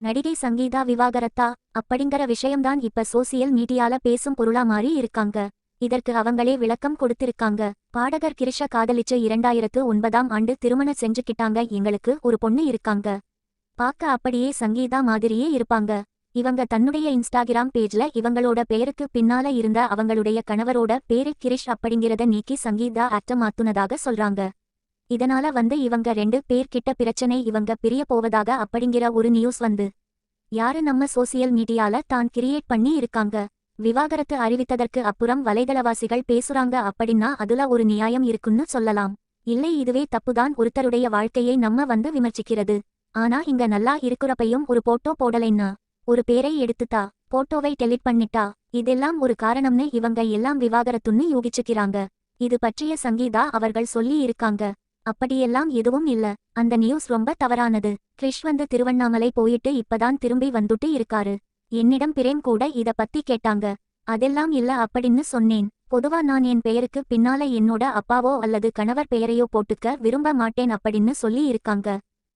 நடிகை சங்கீதா விவாகரத்தா அப்படிங்கிற விஷயம்தான் இப்ப சோசியல் மீடியால பேசும் பொருளா மாறி இருக்காங்க. இதற்கு அவங்களே விளக்கம் கொடுத்திருக்காங்க. பாடகர் கிரிஷ காதலிச்சு இரண்டாயிரத்து ஒன்பதாம் ஆண்டு திருமணம் செஞ்சுக்கிட்டாங்க. எங்களுக்கு ஒரு பொண்ணு இருக்காங்க. பார்க்க அப்படியே சங்கீதா மாதிரியே இருப்பாங்க. இவங்க தன்னுடைய இன்ஸ்டாகிராம் பேஜ்ல இவங்களோட பெயருக்கு பின்னால இருந்த அவங்களுடைய கணவரோட பேரு கிரிஷ் அப்படிங்கிறத நீக்கி சங்கீதா ஆக்ட மாத்துனதாக சொல்றாங்க. இதனால வந்து இவங்க ரெண்டு பேர் கிட்ட பிரச்சனை இவங்க பிரிய போவதாக அப்படிங்கிற ஒரு நியூஸ் வந்து. யாரு நம்ம சோசியல் மீடியால தான் கிரியேட் பண்ணி இருக்காங்க. விவாகரத்து அறிவித்ததற்கு அப்புறம் வலைதளவாசிகள் பேசுறாங்க அப்படின்னா அதுல ஒரு நியாயம் இருக்குன்னு சொல்லலாம். இல்லை இதுவே தப்புதான். ஒருத்தருடைய வாழ்க்கையை நம்ம வந்து விமர்சிக்கிறது. ஆனா இங்க நல்லா இருக்கிறப்பையும் ஒரு போட்டோ போடலைன்னா? ஒரு பேரை எடுத்துட்டா? போட்டோவை டெலிட் பண்ணிட்டா? இதெல்லாம் ஒரு காரணம்னு இவங்க எல்லாம் விவாகரத்துன்னு யூகிச்சுக்கிறாங்க. இது பற்றிய சங்கீதா அவர்கள் சொல்லி இருக்காங்க. அப்படியெல்லாம் எதுவும் இல்ல. அந்த நியூஸ் ரொம்ப தவறானது. கிரிஷ் வந்து திருவண்ணாமலை போயிட்டு இப்பதான் திரும்பி வந்துட்டு இருக்காரு. என்னிடம் பிரேம் கூட இத பத்தி கேட்டாங்க. அதெல்லாம் இல்ல அப்படின்னு சொன்னேன். பொதுவா நான் என் பெயருக்கு பின்னால என்னோட அப்பாவோ அல்லது கணவர் பெயரையோ போட்டுக்க விரும்ப மாட்டேன் அப்படின்னு சொல்லி இருக்காங்க.